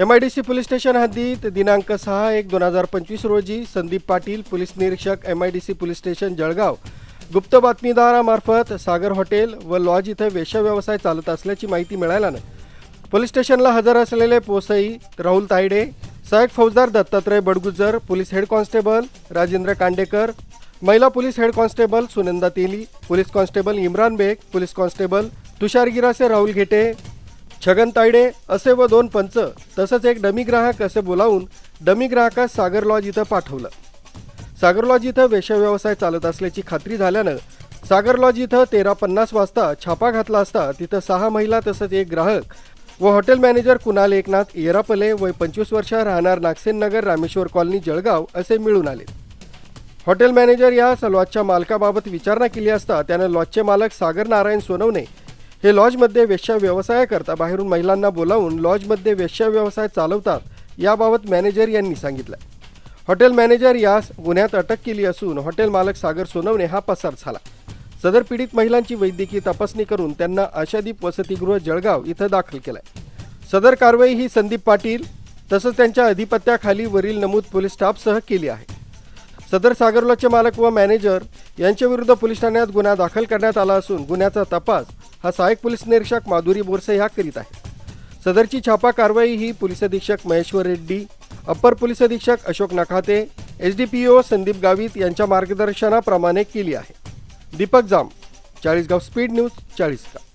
M I D C police station हद्दीत दिनांक सहा एक दोन हजार पंचवीस रोजी संदीप पाटील पोलीस निरीक्षक M I D C police station Jalgaon. गुप्त बातमीदारामार्फत सागर हॉटेल व लॉज इथं वेश्या व्यवसाय चालत असल्याची माहिती मिळाल्यानं पोलीस स्टेशनला हजर असलेले पोसई राहुल तायडे सहाय्यक फौजदार Dattatray Badgujar police head constable Rajendra Kandekar महिला police head constable Sunanda Teli police constable Imran Baig police constable Tushar Girase Rahul Ghete Chhagan Tayde असे व दोन पंच तसंच एक डमी ग्राहक असे बोलावून डमी ग्राहकास सागर लॉज इथं पाठवलं. सागर लॉज इथं वेशव्यवसाय व्यवसाय चालत असल्याची खात्री झाल्यानं सागर लॉज इथं तेरा पन्नास वाजता छापा घातला असता तिथं सहा महिला तसंच एक ग्राहक व हॉटेल मॅनेजर कुणाल एकनाथ येरापले वय पंचवीस वर्ष राहणार नागसेन नगर रामेश्वर कॉलनी जळगाव असे मिळून आले. हॉटेल मॅनेजर या लॉजच्या मालकाबाबत विचारणा केली असता त्यानं लॉजचे मालक सागर नारायण सोनवणे हे लॉजमध्ये वेश्या व्यवसायाकरता बाहेरून महिलांना बोलावून लॉजमध्ये वेश्या व्यवसाय चालवतात याबाबत मॅनेजर यांनी सांगितलं हॉटेल मॅनेजर यास गुन्ह्यात अटक केली असून हॉटेल मालक सागर सोनवणे हा पसार झाला. सदर पीडित महिलांची वैद्यकीय तपासणी करून त्यांना आशादीप वसतिगृह जळगाव इथं दाखल केलंय. सदर कारवाई ही संदीप पाटील तसंच त्यांच्या अधिपत्याखाली वरील नमूद पोलीस स्टाफसह केली आहे. सदर सागरलॉजचे मालक व मॅनेजर यांच्याविरुद्ध पोलीस ठाण्यात गुन्हा दाखल करण्यात आला असून गुन्ह्याचा तपास हा सहाय्यक पोलीस निरीक्षक माधुरी बोरसे ह्या करीत आहे सदरची छापा कारवाई ही पोलीस अधीक्षक महेश्वर रेड्डी अप्पर पोलीस अधीक्षक Ashok Nakhate S D P O Sandeep Gavit यांच्या मार्गदर्शनाप्रमाणे केली आहे. Deepak Jam Chalisgaon speed news Chalisgaon.